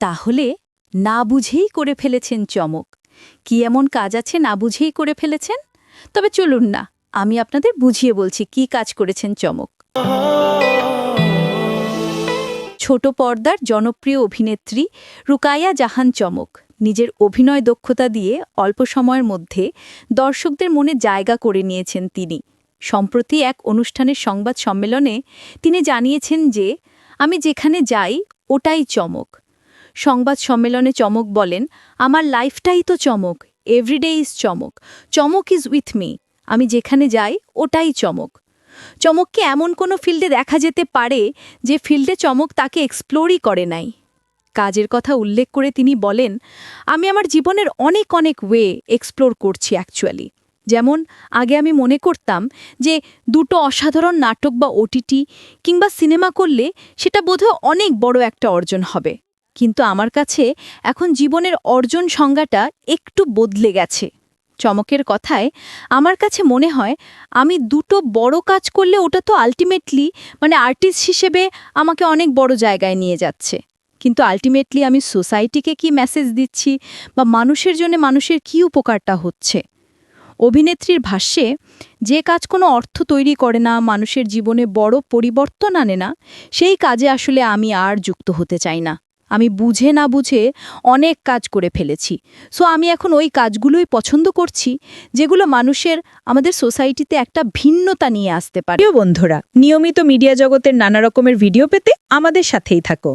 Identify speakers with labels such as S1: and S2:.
S1: তাহলে না বুঝেই করে ফেলেছেন চমক। কি এমন কাজ আছে না বুঝেই করে ফেলেছেন? তবে চলুন না, আমি আপনাদের বুঝিয়ে বলছি কি কাজ করেছেন চমক। ছোট পর্দার জনপ্রিয় অভিনেত্রী রুকাইয়া জাহান চমক নিজের অভিনয় দক্ষতা দিয়ে অল্প সময়ের মধ্যে দর্শকদের মনে জায়গা করে নিয়েছেন তিনি। সম্প্রতি এক অনুষ্ঠানের সংবাদ সম্মেলনে তিনি জানিয়েছেন যে, আমি যেখানে যাই, ওটাই চমক। সংবাদ সম্মেলনে চমক বলেন, আমার লাইফটাই তো চমক এভরিডে ইজ চমক। চমক ইজ উইথ মি আমি যেখানে যাই, ওটাই চমক। চমককে এমন কোনো ফিল্ডে দেখা যেতে পারে যে ফিল্ডে চমক তাকে এক্সপ্লোরই করে নাই। কাজের কথা উল্লেখ করে তিনি বলেন, আমি আমার জীবনের অনেক অনেক ওয়ে এক্সপ্লোর করছি অ্যাকচুয়ালি যেমন, আগে আমি মনে করতাম যে দুটো অসাধারণ নাটক বা ওটিটি কিংবা সিনেমা করলে সেটা বোধহয় অনেক বড় একটা অর্জন হবে। কিন্তু আমার কাছে এখন জীবনের অর্জন সংজ্ঞাটা একটু বদলে গেছে। চমকের কথায়, আমার কাছে মনে হয়, আমি দুটো বড় কাজ করলে ওটা তো আলটিমেটলি মানে আর্টিস্ট হিসেবে আমাকে অনেক বড় জায়গায় নিয়ে যাচ্ছে। কিন্তু আলটিমেটলি আমি সোসাইটিকে কি মেসেজ দিচ্ছি বা মানুষের জন্য মানুষের কি উপকারটা হচ্ছে? অভিনেত্রীর ভাষ্যে, যে কাজ কোনো অর্থ তৈরি করে না, মানুষের জীবনে বড় পরিবর্তন আনে না, সেই কাজে আসলে আমি আর যুক্ত হতে চাই না। আমি বুঝে না বুঝে অনেক কাজ করে ফেলেছি। সো আমি এখন ওই কাজগুলোই পছন্দ করছি, যেগুলো মানুষের আমাদের সোসাইটিতে একটা ভিন্নতা নিয়ে আসতে পারে।
S2: বন্ধুরা, নিয়মিত মিডিয়া জগতের নানা রকমের ভিডিও পেতে আমাদের সাথেই থাকো